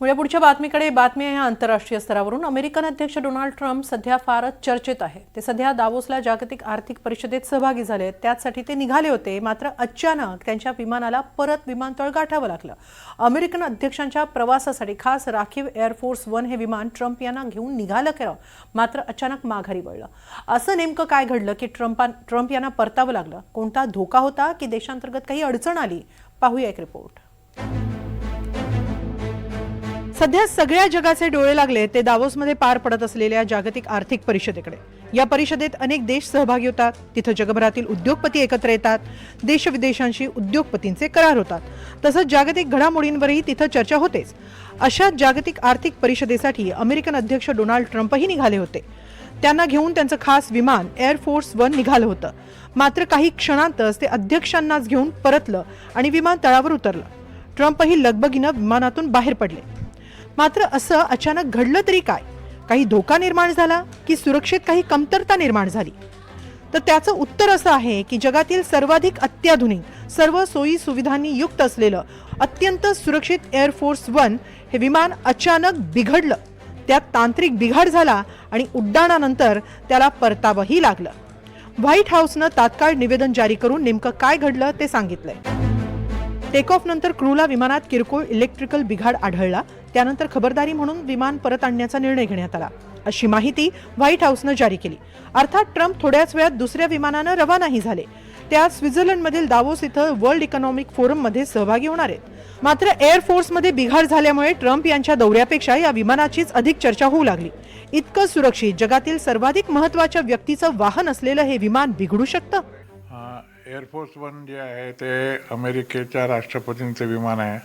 पुढे पुढच्या बातमीकडे बातमी आहे आंतरराष्ट्रीय स्तरावरून. अमेरिकन अध्यक्ष डोनाल्ड ट्रम्प सध्या फारच चर्चेत आहे. ते सध्या दावोसला जागतिक आर्थिक परिषदेत सहभागी झाले आहेत. त्यासाठी ते निघाले होते. मात्र अचानक त्यांच्या विमानाला परत विमानतळ गाठावं लागलं. अमेरिकन अध्यक्षांच्या प्रवासासाठी खास राखीव एअरफोर्स वन हे विमान ट्रम्प यांना घेऊन निघालं खरं मात्र अचानक माघारी वळलं. असं नेमकं काय घडलं की ट्रम्पा ट्रम्प यांना परतावं लागलं? कोणता धोका होता की देशांतर्गत काही अडचण आली? पाहूया एक रिपोर्ट सध्या सगळ्या जगाचे डोळे लागले ते दावोसमध्ये पार पडत असलेल्या जागतिक आर्थिक परिषदेकडे. या परिषदेत अनेक देश सहभागी होतात तिथं जगभरातील उद्योगपती एकत्र येतात देश विदेशांशी उद्योगपतींचे करार होतात. तसंच जागतिक घडामोडींवरही तिथं चर्चा होतेच. अशा जागतिक आर्थिक परिषदेसाठी अमेरिकन अध्यक्ष डोनाल्ड ट्रम्पही निघाले होते. त्यांना घेऊन त्यांचं खास विमान एअरफोर्स वन निघालं होतं. मात्र काही क्षणांतच ते अध्यक्षांनाच घेऊन परतलं आणि विमान तळावर उतरलं. ट्रम्पही लगबगीनं विमानातून बाहेर पडले. मात्र असं अचानक घडलं तरी काय? काही धोका निर्माण झाला की सुरक्षेत काही कमतरता निर्माण झाली? तर त्याचं उत्तर असं आहे की जगातील सर्वाधिक अत्याधुनिक सर्व सोयी सुविधांनी युक्त असलेलं अत्यंत सुरक्षित एअरफोर्स वन हे विमान अचानक बिघडलं. त्यात तांत्रिक बिघाड झाला आणि उड्डाणानंतर त्याला परतावंही लागलं. व्हाईट हाऊसनं तात्काळ निवेदन जारी करून नेमकं काय घडलं ते सांगितलंय. टेक ऑफ नंतर क्रूला विमानात किरकोळ इलेक्ट्रिकल बिघाड आढळला. त्यानंतर खबरदारी म्हणून विमान परत आणण्याचा निर्णय घेण्यात आला. अशी माहिती व्हाईट हाऊसनं जारी केली. अर्थात ट्रम्प थोड्याच वेळात दुसऱ्या विमानानं रवानाही झाले. त्या स्वित्झर्लंडमधील दावोस इथं वर्ल्ड इकॉनॉमिक फोरममध्ये सहभागी होणार आहेत. मात्र एअरफोर्समध्ये बिघाड झाल्यामुळे ट्रम्प यांच्या दौऱ्यापेक्षा या विमानाचीच अधिक चर्चा होऊ लागली. इतकं सुरक्षित जगातील सर्वाधिक महत्त्वाच्या व्यक्तीचं वाहन असलेलं हे विमान बिघडू शकतं? एअरफोर्स वन जे आहे ते अमेरिकेच्या राष्ट्रपतींचं विमान आहे.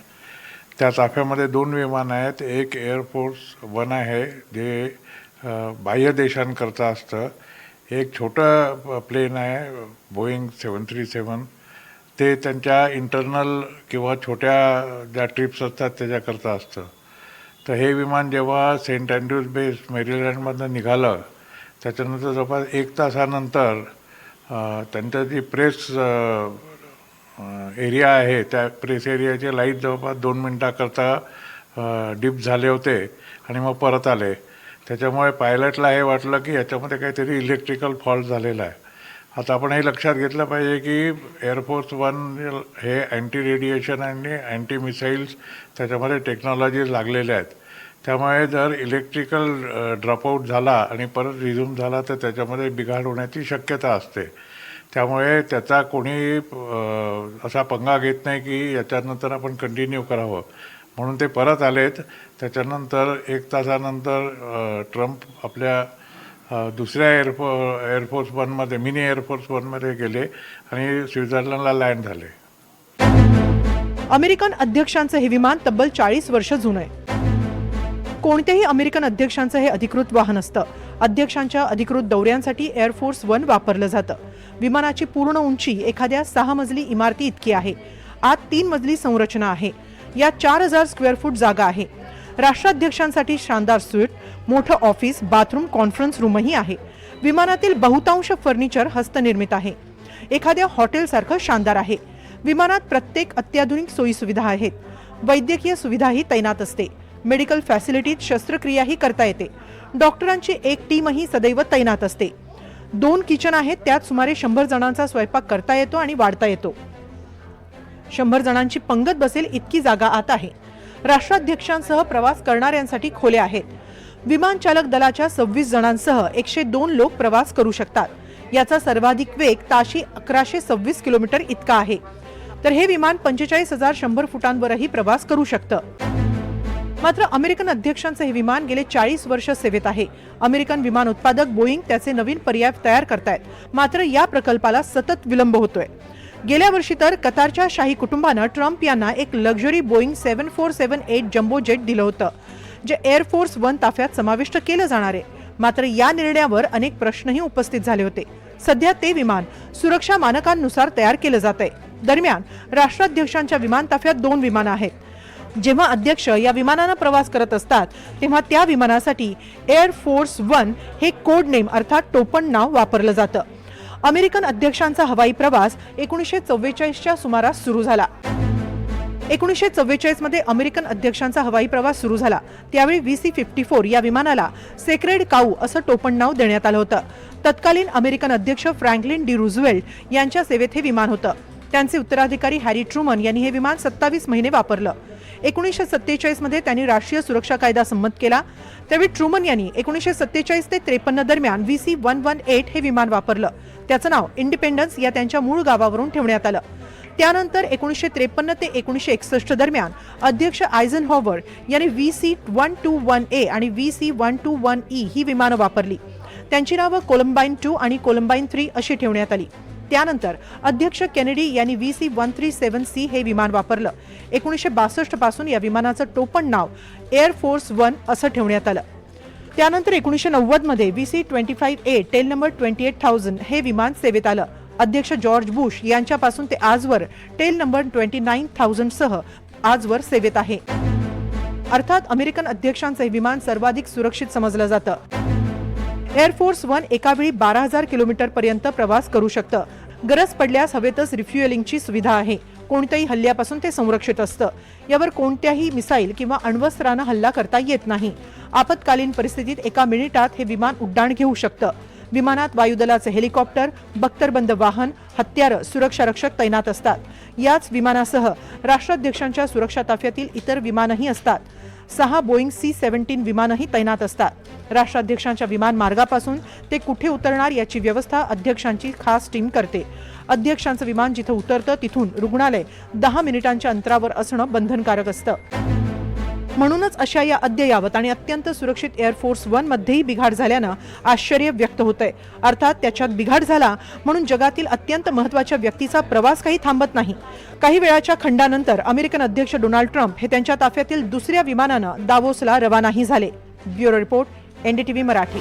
त्या ताफ्यामध्ये दोन विमान आहेत. एक एअरफोर्स वन आहे जे बाह्य देशांकरता असतं. एक छोटं प्लेन आहे बोईंग सेवन थ्री सेवन ते त्यांच्या इंटरनल किंवा छोट्या ज्या ट्रिप्स असतात त्याच्याकरता असतं. तर हे विमान जेव्हा सेंट अँड्रूज बेस मेरीलँडमधनं निघालं त्याच्यानंतर जवळपास एक तासानंतर त्यांचा जी प्रेस एरिया आहे त्या प्रेस एरियाचे लाइट जवळपास दोन मिनटाकरता डिप झाले होते आणि मग परत आले. त्याच्यामुळे पायलटला हे वाटलं की याच्यामध्ये काहीतरी इलेक्ट्रिकल फॉल्ट झालेला आहे. आता आपण हे लक्षात घेतलं पाहिजे की एअरफोर्स वन हे अँटी रेडिएशन आणि अँटी मिसाईल्स त्याच्यामध्ये टेक्नॉलॉजीज लागलेल्या आहेत. त्यामुळे जर इलेक्ट्रिकल ड्रॉपआउट झाला आणि परत रिझ्यूम झाला तर त्याच्यामध्ये बिघाड होण्याची शक्यता असते. त्यामुळे त्याचा कोणी असा पंगा घेत नाही की याच्यानंतर आपण कंटिन्यू करावं. म्हणून ते परत आलेत. त्याच्यानंतर एक तासानंतर ट्रम्प आपल्या दुसऱ्या एअरफो एअरफोर्स वनमध्ये मिनी एअरफोर्स वनमध्ये गेले आणि स्वित्झर्लंडला लँड झाले. अमेरिकन अध्यक्षांचं हे विमान तब्बल चाळीस वर्ष जुनं आहे. कोणत्याही अमेरिकन अध्यक्षांचं हे अधिकृत वाहन असतं. अध्यक्षांच्या अधिकृत दौऱ्यांसाठी एअरफोर्स वन वापरलं जातं. विमानाची पूर्ण उंची एखाद्या सहा मजली इमारती इतकी आहे. आत तीन मजली संरचना आहे. या चार हजार स्क्वेअर फूट जागा आहे. राष्ट्राध्यक्षांसाठी शानदार स्वीट मोठं ऑफिस बाथरूम कॉन्फरन्स रूमही आहे. विमानातील बहुतांश फर्निचर हस्तनिर्मित आहे. एखाद्या हॉटेलसारखं शानदार आहे. विमानात प्रत्येक अत्याधुनिक सोयीसुविधा आहेत. वैद्यकीय सुविधाही तैनात असते. मेडिकल फॅसिलिटीत शस्त्रक्रियाही करता येते. डॉक्टरांची एक टीमही सदैव तैनात असते. दोन किचन आहेत त्यात सुमारे शंभर जणांचा स्वयंपाक करता येतो आणि वाढता येतो. शंभर जणांची पंगत बसेल इतकी जागा आत आहे. राष्ट्राध्यक्षांसह प्रवास करणाऱ्यांसाठी खोल्या आहेत. विमान चालक दलाच्या सव्वीस जणांसह एकशे दोन लोक प्रवास करू शकतात. याचा सर्वाधिक वेग ताशी अकराशे सव्वीस किलोमीटर इतका आहे. तर हे विमान पंचेचाळीस हजार शंभर फुटांवरही प्रवास करू शकतं. मात्र अमेरिकन अध्यक्षांचं हे विमान गेले चाळीस वर्ष सेवेत आहे. अमेरिकन विमान उत्पादक बोईंग त्याचे नवीन पर्याय तयार करतायत. मात्र या प्रकल्पाला सतत विलंब होतोय. गेल्या वर्षी तर कतारच्या शाही कुटुंबानं ट्रम्प यांना एक luxury Boeing seven four seven eight jumbo jet दिलं होतं जे एअरफोर्स वन ताफ्यात समाविष्ट केलं जाणार आहे. मात्र या निर्णयावर अनेक प्रश्नही उपस्थित झाले होते. सध्या ते विमान सुरक्षा मानकांनुसार तयार केलं जात आहे दरम्यान राष्ट्राध्यक्षांच्या विमान ताफ्यात दोन विमानं आहेत. जेव्हा अध्यक्ष या विमानानं प्रवास करत असतात तेव्हा त्या विमानासाठी एअर फोर्स वन हे कोड नेम अर्थात टोपण नाव वापरलं जातं. अमेरिकन अध्यक्षांचा हवाई प्रवास एकोणीसशे चव्वेचाळीसच्या सुमारास सुरू झाला. एकोणीसशे चव्वेचाळीसमध्ये अमेरिकन अध्यक्षांचा हवाई प्रवास सुरू झाला. त्यावेळी व्ही सी फिफ्टी फोर या विमानाला सेक्रेड काऊ असं टोपण नाव देण्यात आलं होतं. तत्कालीन अमेरिकन अध्यक्ष फ्रँकलिन डी रुझवेल्ट यांच्या सेवेत हे विमान होतं. त्यांचे उत्तराधिकारी हॅरी ट्रुमन यांनी हे विमान सत्तावीस महिने वापरलं. एकोणीसशे सत्तेचाळीसमध्ये त्यांनी राष्ट्रीय सुरक्षा कायदा संमत केला. त्यावेळी ट्रुमन यांनी एकोणीसशे सत्तेचाळीस ते त्रेपन्न दरम्यान V C one one eight हे विमान वापरलं. त्याचं नाव इंडिपेंडन्स या त्यांच्या मूळ गावावरून ठेवण्यात आलं. त्यानंतर एकोणीसशे त्रेपन्न ते एकोणीसशे एकसष्ट दरम्यान अध्यक्ष आयझन हॉवर यांनी V C one two one A आणि V C one two one E ही विमानं वापरली. त्यांची नावं कोलंबाईन टू आणि कोलंबाईन थ्री अशी ठेवण्यात आली. त्यानंतर अध्यक्ष केनेडी यांनी V C one three seven C हे विमान वापरलं. एकोणीसशे बासष्टपासून या विमानाचं टोपण नाव एअर फोर्स वन असं ठेवण्यात आलं. त्यानंतर एकोणीसशे नव्वदमध्ये V C twenty five A tail number twenty eight thousand हे विमान सेवेत आलं. अध्यक्ष जॉर्ज बुश यांच्यापासून ते आजवर tail number twenty nine thousand सह आजवर सेवेत आहे. अर्थात अमेरिकन अध्यक्षांचं हे विमान सर्वाधिक सुरक्षित समजलं जातं. एअरफोर्स वन एकावेळी बारा हजार किलोमीटर पर्यंत प्रवास करू शकतं. गरज पडल्यास हवेतच रिफ्युएलिंगची सुविधा आहे. कोणत्याही हल्ल्यापासून ते संरक्षित असतं. यावर कोणत्याही मिसाईल किंवा अण्वस्त्रानं हल्ला करता येत नाही. आपत्कालीन परिस्थितीत एका मिनिटात हे विमान उड्डाण घेऊ शकतं. विमानात वायुदलाचे हेलिकॉप्टर बख्तरबंद वाहन हत्यारं सुरक्षारक्षक तैनात असतात. याच विमानासह राष्ट्राध्यक्षांच्या सुरक्षा ताफ्यातील इतर विमानही असतात. सहा बोईंग सी सेव्हन्टीन विमानही तैनात असतात. राष्ट्राध्यक्षांच्या विमान मार्गापासून ते कुठे उतरणार याची व्यवस्था अध्यक्षांची खास टीम करते. अध्यक्षांचं विमान जिथं उतरतं तिथून रुग्णालय दहा मिनिटांच्या अंतरावर असणं बंधनकारक असतं. म्हणूनच अशा या अद्ययावत आणि अत्यंत सुरक्षित एअरफोर्स वनमध्येही बिघाड झाल्यानं आश्चर्य व्यक्त होतंय. अर्थात त्याच्यात बिघाड झाला म्हणून जगातील अत्यंत महत्त्वाच्या व्यक्तीचा प्रवास काही थांबत नाही. काही वेळाच्या खंडानंतर अमेरिकन अध्यक्ष डोनाल्ड ट्रम्प हे त्यांच्या ताफ्यातील दुसऱ्या विमानानं दावोसला रवानाही झाले. Bureau report NDTV Marathi.